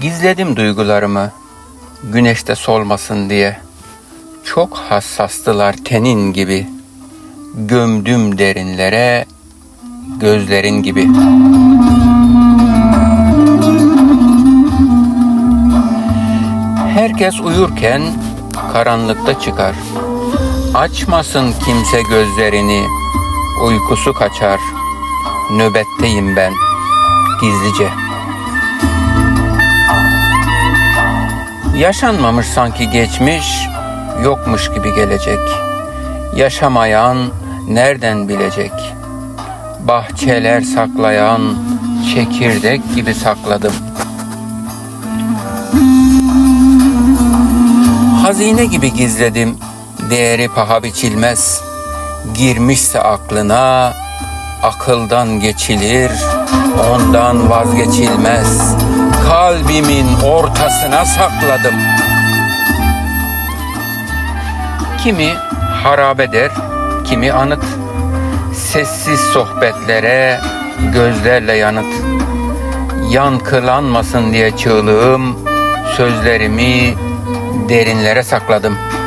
Gizledim duygularımı güneşte solmasın diye. Çok hassastılar tenin gibi. Gömdüm derinlere gözlerin gibi. Herkes uyurken karanlıkta çıkar. Açmasın kimse gözlerini. Uykusu kaçar. Nöbetteyim ben gizlice. Yaşanmamış sanki geçmiş, yokmuş gibi gelecek. Yaşamayan nereden bilecek? Bahçeler saklayan çekirdek gibi sakladım. Hazine gibi gizledim, değeri paha biçilmez. Girmişse aklına, akıldan geçilir, ondan vazgeçilmez. Kalbimin ortasına sakladım. Kimi harabe der, kimi anıt. Sessiz sohbetlere gözlerle yanıt. Yankılanmasın diye çığlığım, sözlerimi derinlere sakladım.''